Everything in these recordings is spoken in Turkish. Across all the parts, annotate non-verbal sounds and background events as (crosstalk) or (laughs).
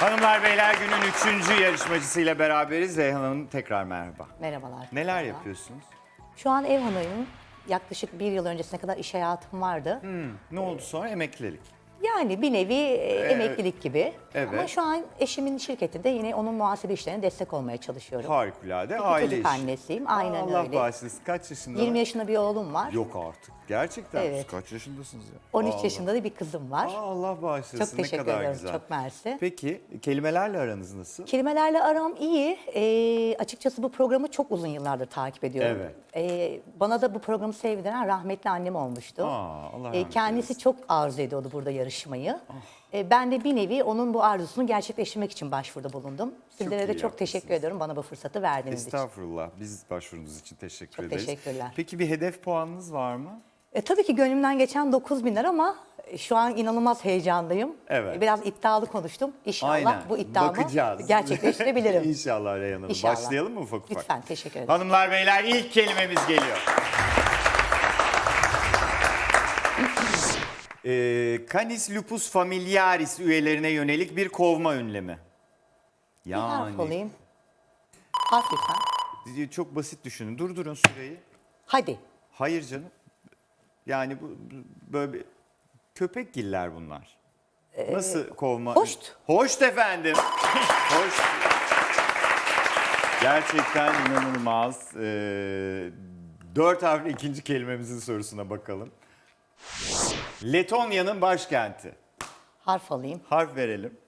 Hanımlar beyler günün üçüncü yarışmacısıyla beraberiz. Reyhan Hanım tekrar merhaba. Merhabalar. Neler Merhaba. yapıyorsunuz? Şu an ev hanımıyım. Yaklaşık bir yıl öncesine kadar iş hayatım vardı. Ne oldu sonra? Emeklilik. Yani bir nevi e, emeklilik gibi. evet. Ama şu an eşimin şirketinde yine onun muhasebe işlerine destek olmaya çalışıyorum. Harikulade. İki Aile çocuk işi. annesiyim. Aynen Allah öyle. bağışlasın. Kaç yaşında? 20 yaşında bir oğlum var. Yok artık. Gerçekten. Evet. Siz kaç yaşındasınız ya? 13 Allah. yaşında da bir kızım var. Aa, Allah bağışlasın. Çok teşekkür ne kadar ederim. güzel. Çok mersi. Peki kelimelerle aranız nasıl? Kelimelerle aram iyi. Ee, açıkçası bu programı çok uzun yıllardır takip ediyorum. Evet. Ee, bana da bu programı sevdiren rahmetli annem olmuştu. Aa, Allah Ee, rahmet kendisi eylesin. çok arzu ediyordu burada yarışmayı. Ee, ben de bir nevi onun bu arzusunu gerçekleştirmek için başvuruda bulundum. Sizlere de çok teşekkür yapmışsınız. ediyorum bana bu fırsatı verdiğiniz için. Estağfurullah. Biz başvurunuz için teşekkür Çok ederiz. teşekkürler. Peki bir hedef puanınız var mı? E, tabii ki gönlümden geçen 9 bin lira ama şu an inanılmaz heyecanlıyım. Evet. E, Biraz iddialı konuştum. İnşallah Aynen. bu iddiamı Bakacağız. gerçekleştirebilirim. (laughs) İnşallah Reyhan Hanım. İnşallah. Başlayalım mı ufak ufak? Lütfen teşekkür ederim. Hanımlar beyler ilk kelimemiz geliyor. Ee, Canis lupus familiaris üyelerine yönelik bir kovma ünlemi. Bir harf Yani alayım. Harf lütfen. çok basit düşünün. Durdurun süreyi. Hadi. Hayır canım. Yani bu bu- böyle bir köpekgiller bunlar. Nasıl kovma? hoşt. Hoşt efendim. (laughs) Hoşt. Gerçekten inanılmaz. Ee, dört harfli ikinci kelimemizin sorusuna bakalım. Letonya'nın başkenti. Harf alayım. Harf verelim.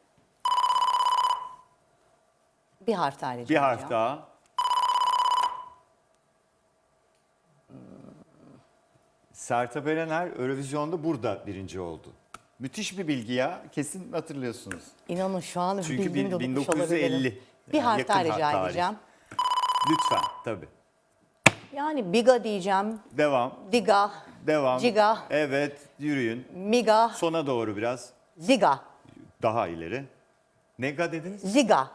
Bir harf daha rica Bir harf daha. Sertab Erener Eurovision'da burada birinci oldu. Müthiş bir bilgi ya. Kesin hatırlıyorsunuz. İnanın şu an Çünkü bin- de unutmuş 1950. olabilirim. Bir Yani harf yakın daha rica tarih. edeceğim. Lütfen tabii. Yani biga diyeceğim. Devam. Diga. Devam. Ciga. Evet yürüyün. Miga. Sona doğru biraz. Ziga. Daha ileri. Nega dediniz? Ziga.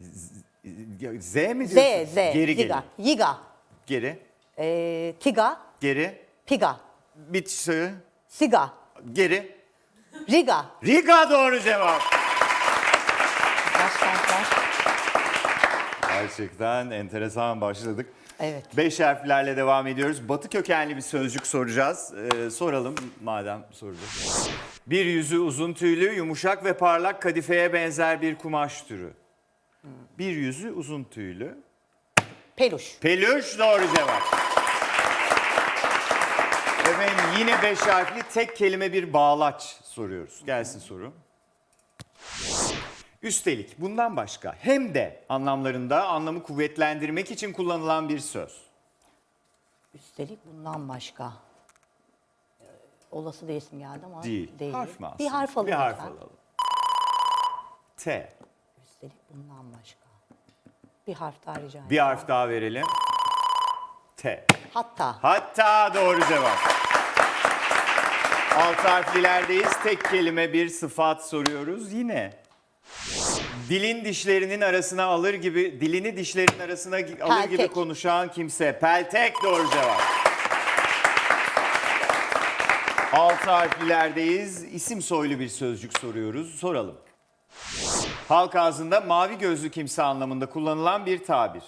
Z mi Z. diyorsunuz? Z. Geri Ziga. gelin. Yiga. Geri. Ee, tiga. Geri. Piga. Bit söyle. Siga. Geri. Riga. Riga doğru cevap. Gerçekten enteresan başladık. Evet. Beş harflerle devam ediyoruz. Batı kökenli bir sözcük soracağız. Ee, soralım madem soracağız. Bir yüzü uzun tüylü, yumuşak ve parlak kadifeye benzer bir kumaş türü. Bir yüzü uzun tüylü. Peluş. Peluş doğru cevap. Efendim yine beş harfli tek kelime bir bağlaç soruyoruz. Gelsin soru. Üstelik bundan başka hem de anlamlarında anlamı kuvvetlendirmek için kullanılan bir söz. Üstelik bundan başka. Ee, Olası da isim geldi ama Değil. Harf mi aslında? Bir harf alayım Bir harf lütfen. alalım. T. Üstelik bundan başka. Bir harf daha rica edeceğim. Bir harf daha verelim. T. Hatta. Hatta doğru cevap. Altı harflilerdeyiz. Tek kelime bir sıfat soruyoruz yine. Dilin dişlerinin arasına alır gibi, dilini dişlerin arasına alır gibi konuşan kimse. Peltek doğru cevap. Altı harflilerdeyiz. İsim soylu bir sözcük soruyoruz. Soralım. Halk ağzında mavi gözlü kimse anlamında kullanılan bir tabir.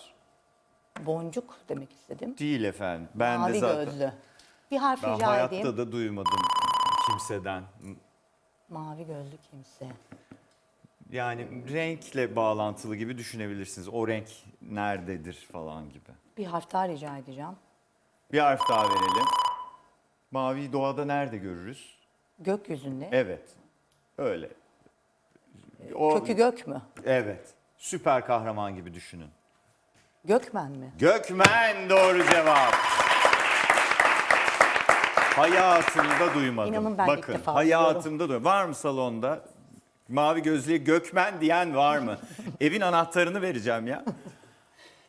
Boncuk demek istedim. Değil efendim. Ben Mavi de zaten. gözlü. Bir harf Ben rica hayatta edeyim. da duymadım kimseden. Mavi gözlü kimse. Yani renkle bağlantılı gibi düşünebilirsiniz. O renk nerededir falan gibi. Bir harf daha rica edeceğim. Bir harf daha verelim. Mavi doğada nerede görürüz? Gökyüzünde. Evet. Öyle. O, Kökü gök mü? Evet. Süper kahraman gibi düşünün. Gökmen mi? Gökmen doğru cevap. Hayatımda duymadım. İnanın ben ilk Bakın defa hayatımda duymadım. Var mı salonda? Mavi gözlüye Gökmen diyen var mı? (laughs) Evin anahtarını vereceğim ya.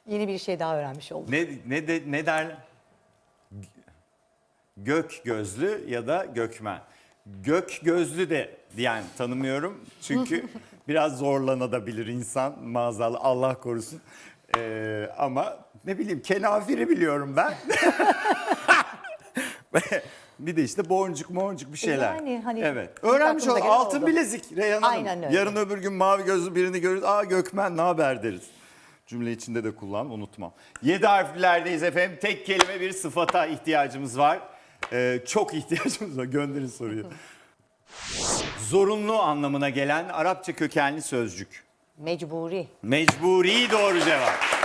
Yeni bir şey daha öğrenmiş oldum. Ne ne de ne der? Gök gözlü ya da gökmen. Gök gözlü de diyen tanımıyorum. Çünkü (laughs) biraz zorlanabilir insan maazallah Allah korusun. Ee, ama ne bileyim kenafiri biliyorum ben. (laughs) Bir de işte boncuk moncuk bir şeyler. yani hani evet. Öğrenmiş ol. Altın oldu. bilezik Reyhan Hanım. Aynen öyle. Yarın öbür gün mavi gözlü birini görürüz. Aa Gökmen ne haber deriz. Cümle içinde de kullan unutmam. Yedi harflerdeyiz efendim. Tek kelime bir sıfata ihtiyacımız var. Ee, çok (laughs) ihtiyacımız var. Gönderin soruyu. Zorunlu anlamına gelen Arapça kökenli sözcük. Mecburi. Mecburi doğru cevap.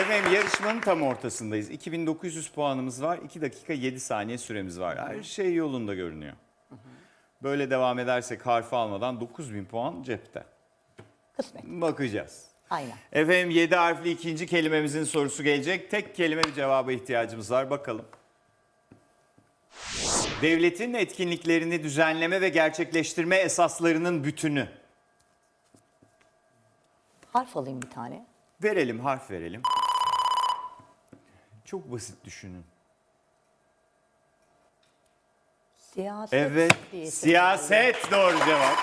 Efendim yarışmanın tam ortasındayız. 2900 puanımız var. 2 dakika 7 saniye süremiz var. Her şey yolunda görünüyor. Böyle devam edersek harfi almadan 9000 puan cepte. Kısmet. Bakacağız. Aynen. Efendim 7 harfli ikinci kelimemizin sorusu gelecek. Tek kelime bir cevaba ihtiyacımız var. Bakalım. Devletin etkinliklerini düzenleme ve gerçekleştirme esaslarının bütünü. Harf alayım bir tane. Verelim, harf verelim. Çok basit düşünün. Siyaset. Evet, siyaset doğru cevap.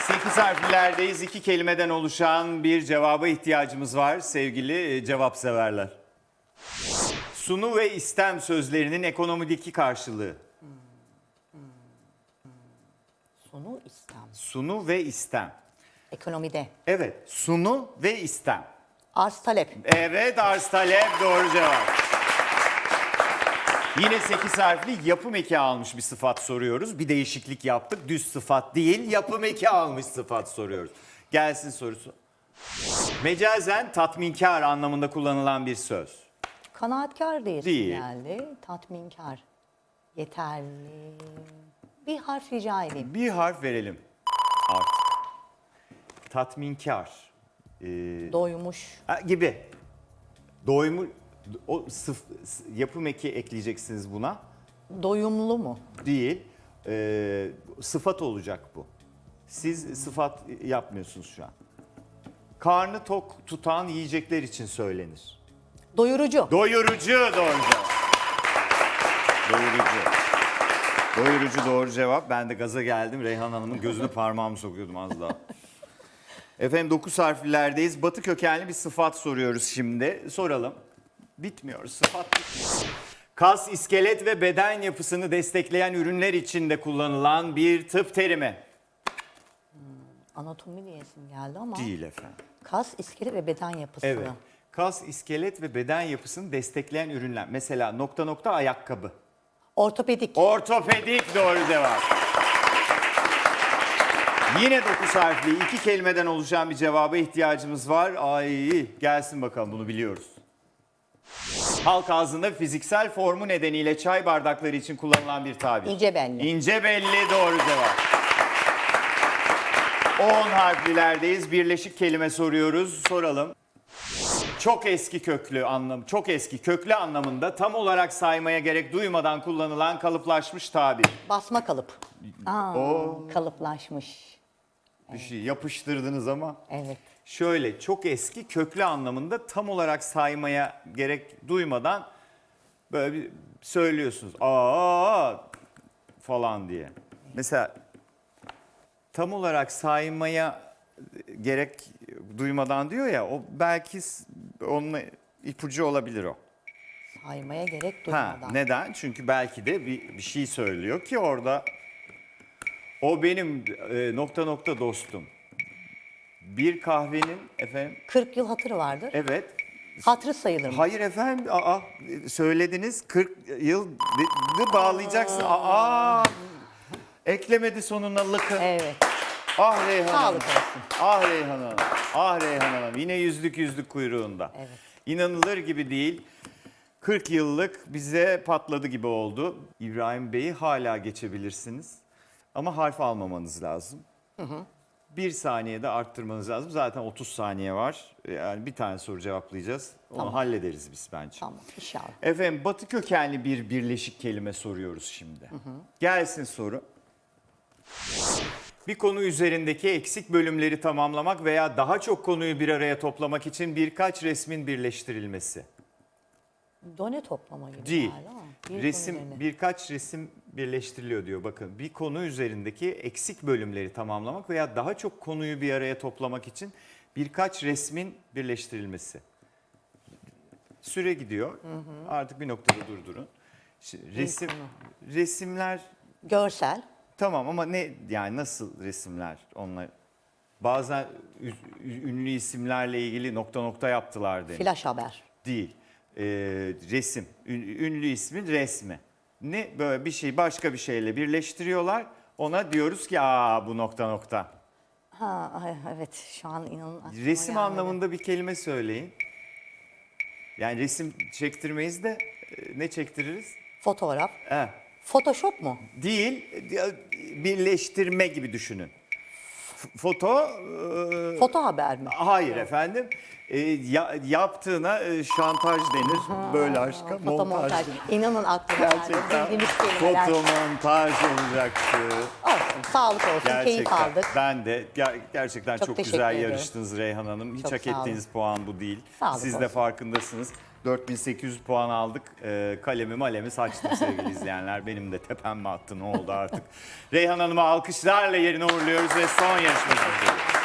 8 harflerdeyiz. İki kelimeden oluşan bir cevaba ihtiyacımız var sevgili e, cevap severler. Sunu ve istem sözlerinin ekonomideki karşılığı. Sonu İslam. Sunu ve istem. Ekonomide. Evet, sunu ve istem. Arz talep. Evet, arz talep doğru cevap. Yine 8 harfli yapım eki almış bir sıfat soruyoruz. Bir değişiklik yaptık. Düz sıfat değil, yapım eki almış sıfat soruyoruz. Gelsin sorusu. Mecazen tatminkar anlamında kullanılan bir söz. Kanaatkar değil. Değil. Geldi. Tatminkar. Yeterli. Bir harf rica edeyim. Bir harf verelim artık. Tatminkar. Ee, Doymuş. ha, gibi. Doymu, o sıf, s- yapım eki ekleyeceksiniz buna. Doyumlu mu? değil. Ee, sıfat olacak bu. Siz sıfat yapmıyorsunuz şu an. Karnı tok tutan yiyecekler için söylenir. Doyurucu. Doyurucu doğru cevap. Doyurucu. Doyurucu doğru cevap. Ben de gaza geldim. Reyhan Hanım'ın gözünü parmağımı sokuyordum az daha. Efendim 9 harflerdeyiz. Batı kökenli bir sıfat soruyoruz şimdi. Soralım. Bitmiyor. Sıfat bitmiyor. Kas, iskelet ve beden yapısını destekleyen ürünler içinde kullanılan bir tıp terimi. Anatomi diyesim geldi ama. Değil efendim. Kas, iskelet ve beden yapısı. Evet. Kas, iskelet ve beden yapısını destekleyen ürünler. Mesela nokta nokta ayakkabı. Ortopedik. Ortopedik doğru cevap. Yine 9 harfli iki kelimeden oluşan bir cevaba ihtiyacımız var. Ay gelsin bakalım bunu biliyoruz. Halk ağzında fiziksel formu nedeniyle çay bardakları için kullanılan bir tabir. İnce belli. İnce belli doğru cevap. 10 harflilerdeyiz. Birleşik kelime soruyoruz. Soralım. Çok eski köklü anlam, çok eski köklü anlamında tam olarak saymaya gerek duymadan kullanılan kalıplaşmış tabir. Basma kalıp. Aa, Oo. kalıplaşmış. Bir şey yapıştırdınız ama. Evet. Şöyle çok eski köklü anlamında tam olarak saymaya gerek duymadan böyle bir söylüyorsunuz. Aa falan diye. Mesela tam olarak saymaya gerek duymadan diyor ya o belki onun ipucu olabilir o. Saymaya gerek Ha, duymadan. neden? Çünkü belki de bir, bir şey söylüyor ki orada o benim e, nokta nokta dostum. Bir kahvenin efendim 40 yıl hatırı vardır. evet Hatırı sayılır mı? hayır efendim aa söylediniz 40 yıl bağlayacaksın. Aa eklemedi sonuna lıkı. Evet. Ah Reyhan Hanım. Sağlık olsun. Ah Reyhan Hanım. Ah Reyhan Hanım. Yine yüzlük yüzlük kuyruğunda. Evet. İnanılır gibi değil. 40 yıllık bize patladı gibi oldu. İbrahim Bey'i hala geçebilirsiniz. Ama harf almamanız lazım. Bir saniyede arttırmanız lazım. Zaten 30 saniye var. Yani bir tane soru cevaplayacağız. Onu Tamam. hallederiz biz bence. Tamam inşallah. Efendim batı kökenli bir birleşik kelime soruyoruz şimdi. Gelsin soru. Bir konu üzerindeki eksik bölümleri tamamlamak veya daha çok konuyu bir araya toplamak için birkaç resmin birleştirilmesi. Done toplama gibi Değil. ama bir Resim birkaç resim birleştiriliyor diyor. Bakın bir konu üzerindeki eksik bölümleri tamamlamak veya daha çok konuyu bir araya toplamak için birkaç resmin birleştirilmesi. Süre gidiyor. Artık bir noktada durdurun. Şimdi resim resimler Görsel. tamam ama ne yani nasıl resimler onlar? Bazen ünlü isimlerle ilgili nokta nokta yaptılar demiş. Flash haber. Değil. Ee, resim. Ün- Ünlü ismin resmi. Ne böyle bir şey başka bir şeyle birleştiriyorlar. Ona diyoruz ki aa bu nokta nokta. Ha ay, evet şu an inanın aklıma Resim gelmedi. anlamında bir kelime söyleyin. Yani resim çektirmeyiz de e, ne çektiririz? Fotoğraf. Eh, Photoshop mu? değil, e, birleştirme gibi düşünün. F- Foto, e, Foto haber mi? hayır efendim. E, ya- yaptığına e, şantaj denir. Böyle aşka montaj. Fotomontaj. İnanın aklıma geldi. Gerçekten Bildiğimiz kelimeler. fotomontaj olacaktı. Olsun, sağlık olsun, keyif Gerçekten. aldık. Ben de ger- gerçekten çok, Çok teşekkür güzel ediyorum. yarıştınız Reyhan Hanım. Hiç Çok hak sağ olun. ettiğiniz puan bu değil. Sağlık Siz de olsun. farkındasınız. 4800 puan aldık. Ee, kalemi malemi saçtım sevgili izleyenler. Benim de tepem mi attı ne oldu artık. (laughs) Reyhan Hanım'ı alkışlarla yerine uğurluyoruz ve son yarışmacımız geliyor.